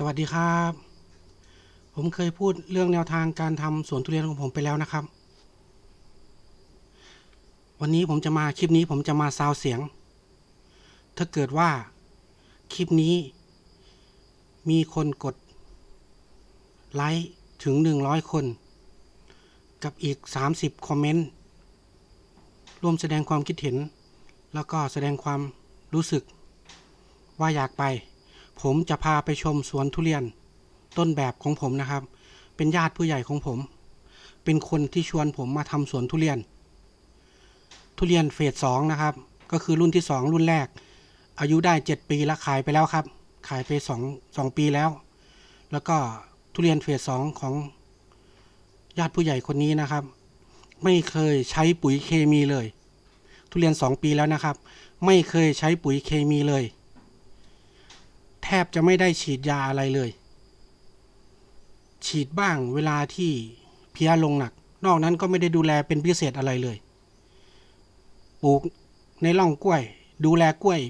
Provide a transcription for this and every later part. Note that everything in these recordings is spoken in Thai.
สวัสดีครับ ผมเคยพูดเรื่องแนวทางการทำสวนทุเรียนของผมไปแล้วนะครับ วันนี้ผมจะมาคลิปนี้ผมจะมาซาวเสียง ถ้าเกิดว่าคลิปนี้ มีคนกดไลค์ถึง 100 คน กับอีก 30 คอมเมนต์ร่วมแสดงความคิดเห็น แล้วก็แสดงความรู้สึกว่าอยากไป ผมจะพาไปชมสวนทุเรียน ต้นแบบของผมนะครับ เป็นญาติผู้ใหญ่ของผม เป็นคนที่ชวนผมมาทำสวนทุเรียน ทุเรียนเฟสสองนะครับ ก็คือรุ่นที่สองรุ่นแรก อายุได้เจ็ดปีแล้วขายไปแล้วครับ ขายไปสองสองปีแล้ว แล้วก็ทุเรียนเฟสสองของญาติผู้ใหญ่คนนี้นะครับ ไม่เคยใช้ปุ๋ยเคมีเลย ทุเรียนสองปีแล้วนะครับ ไม่เคยใช้ปุ๋ยเคมีเลย ทบจะไม่ได้ฉีดยาอะไรเลย ฉีดบ้างเวลาที่เพียลงหนัก นอกนั้นก็ไม่ได้ดูแลเป็นพิเศษอะไรเลย ปลูกในร่องกล้วย ดูแลกล้วย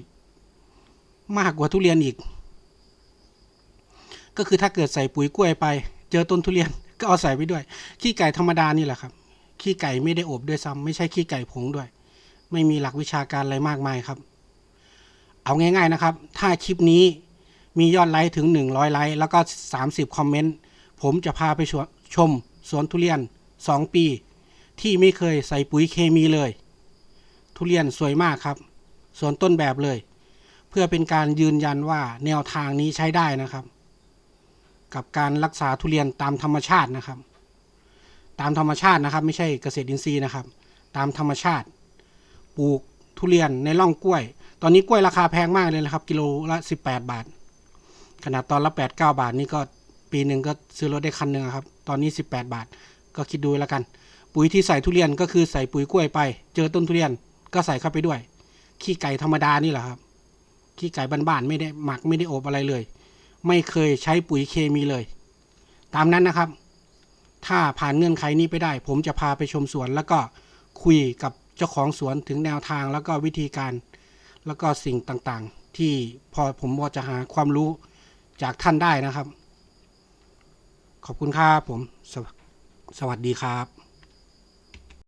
มากกว่าทุเรียนอีก ก็คือถ้าเกิดใส่ปุ๋ยกล้วยไป เจอต้นทุเรียนก็เอาใส่ไปด้วย ขี้ไก่ธรรมดานี่แหละครับ ขี้ไก่ไม่ได้อบด้วยซ้ำไม่ใช่ขี้ไก่ผงด้วย ไม่มีหลักวิชาการอะไรมากมายครับ เอาง่าย ๆนะครับ ถ้าคลิปนี้ มียอดไลค์ถึง 100 ไลค์แล้วก็ 30 คอมเมนต์ ผมจะพาไปชชมสวนทุเรียน 2 ปี ที่ไม่เคยใส่ปุ๋ยเคมีเลย ทุเรียนสวยมากครับ สวนต้นแบบเลย เพื่อเป็นการยืนยันว่าแนวทางนี้ใช้ได้นะครับ กับการรักษาทุเรียนตามธรรมชาตินะครับ ตามธรรมชาตินะครับ ไม่ใช่เกษตรอินทรีย์นะครับ ตามธรรมชาติ ปลูกทุเรียนในร่องกล้วย ตอนนี้กล้วยราคาแพงมากเลยนะครับ กิโลละ 18 บาท ขนาดตอนละแปดเก้าบาทนี่ก็ปีหนึ่งก็ซื้อรถได้คันหนึ่งครับ ตอนนี้สิบแปดบาท ก็คิดดูแล้วกัน ปุ๋ยที่ใส่ทุเรียนก็คือใส่ปุ๋ยกล้วยไป เจอต้นทุเรียนก็ใส่เข้าไปด้วย ขี้ไก่ธรรมดานี่แหละครับ ขี้ไก่บ้านๆไม่ได้หมักไม่ได้อบอะไรเลย ไม่เคยใช้ปุ๋ยเคมีเลย ตามนั้นนะครับ ถ้าผ่านเงื่อนไขนี้ไปได้ ผมจะพาไปชมสวน แล้วก็คุยกับเจ้าของสวนถึงแนวทางแล้วก็วิธีการ แล้วก็สิ่งต่างๆ ที่พอผมพอจะหาความรู้ จากท่านได้นะครับ ขอบคุณครับผมสวสวัสดีครับ